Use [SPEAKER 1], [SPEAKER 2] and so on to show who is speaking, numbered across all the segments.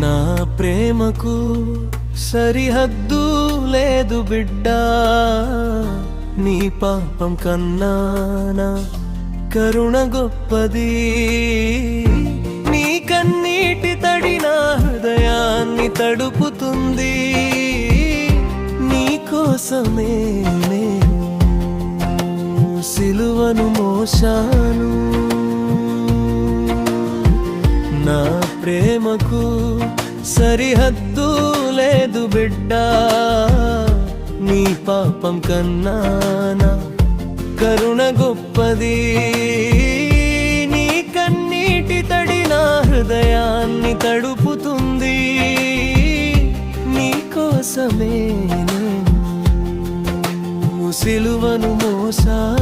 [SPEAKER 1] నా ప్రేమకు సరిహద్దు లేదు బిడ్డా. నీ పాపం కన్నానా కరుణ గొప్పది. నీ కన్నీటి తడి నా హృదయాన్ని తడుపుతుంది. నీ కోసమే నేను సిలువను మోశాను. ప్రేమకు సరిహద్దు లేదు బిడ్డా. నీ పాపం కన్నానా కరుణ గొప్పది. నీ కన్నీటి తడి నా హృదయాన్ని తడుపుతుంది. నీ కోసమే నేను మోసా.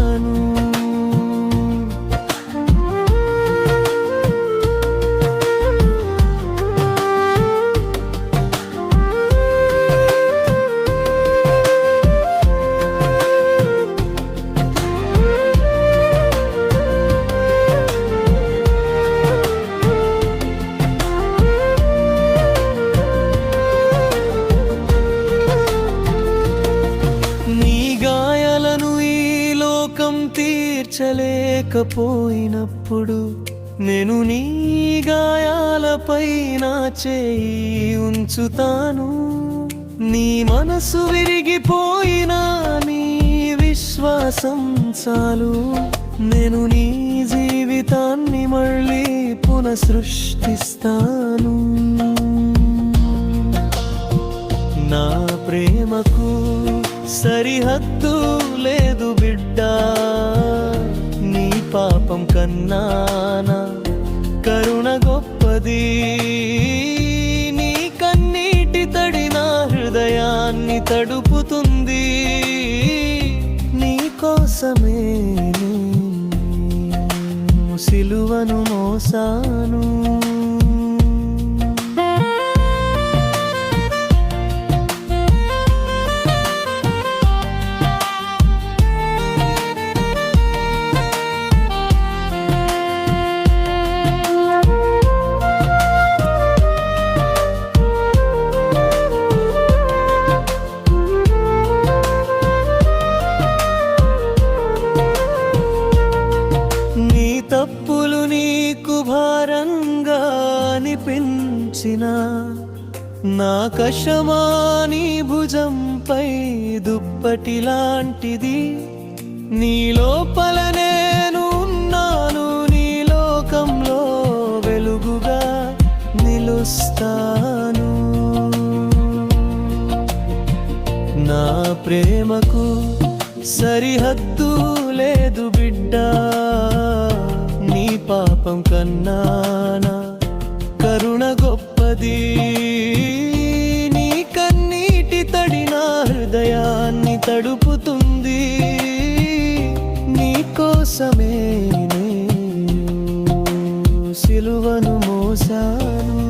[SPEAKER 1] తీర్చలేకపోయినప్పుడు నేను నీ గాయాలపై నా చేయి ఉంచుతాను. నీ మనసు విరిగిపోయినా నీ విశ్వాసం చాలు. నేను నీ జీవితాన్ని మళ్ళీ పునఃసృష్టిస్తాను. నా ప్రేమకు సరిహద్దు లేదు బిడ్డ. పాపం కన్నానా కరుణ గొప్పది. నీ కన్నీటి తడి నా హృదయాన్ని తడుపుతుంది. నీ కోసమే సిలువను మోసాను. అనిపించిన నా కషమా నీ భుజంపై దుప్పటి లాంటిది. నీ లోపల నేను ఉన్నాను నీ లోకంలో వెలుగుగా నిలుస్తాను. నా ప్రేమకు సరిహద్దు లేదు బిడ్డా నీ పాపం కన్నానా. కరుణ ఉన్నది. నీ కన్నీటి తడి నా హృదయాన్ని తడుపుతుంది. నీ కోసమే నేను సిలువను మోసాను.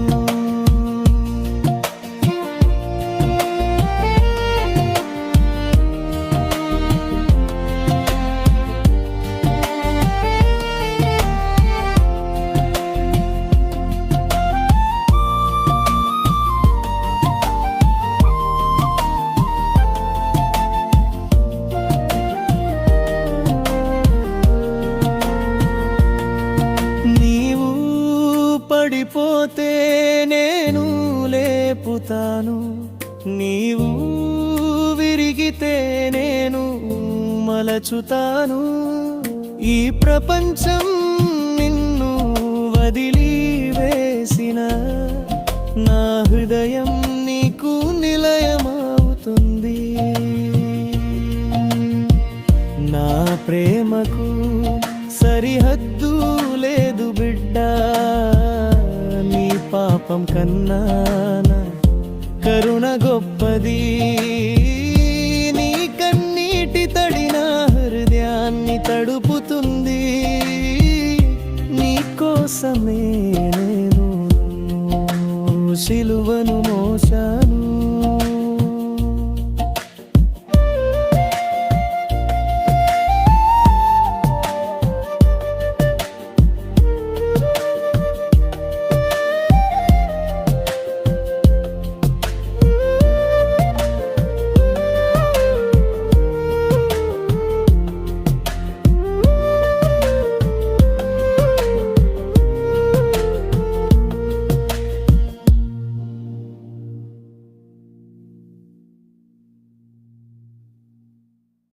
[SPEAKER 1] పడిపోతే నేను లేపుతాను. నీవు విరిగితే నేను మలచుతాను. ఈ ప్రపంచం నిన్ను వదిలి వేసిన నా హృదయం పాపం కన్నానా కరుణ గొప్పది. నీ కన్నీటి తడిన హృదయాన్ని తడుపుతుంది. నీ కోసమే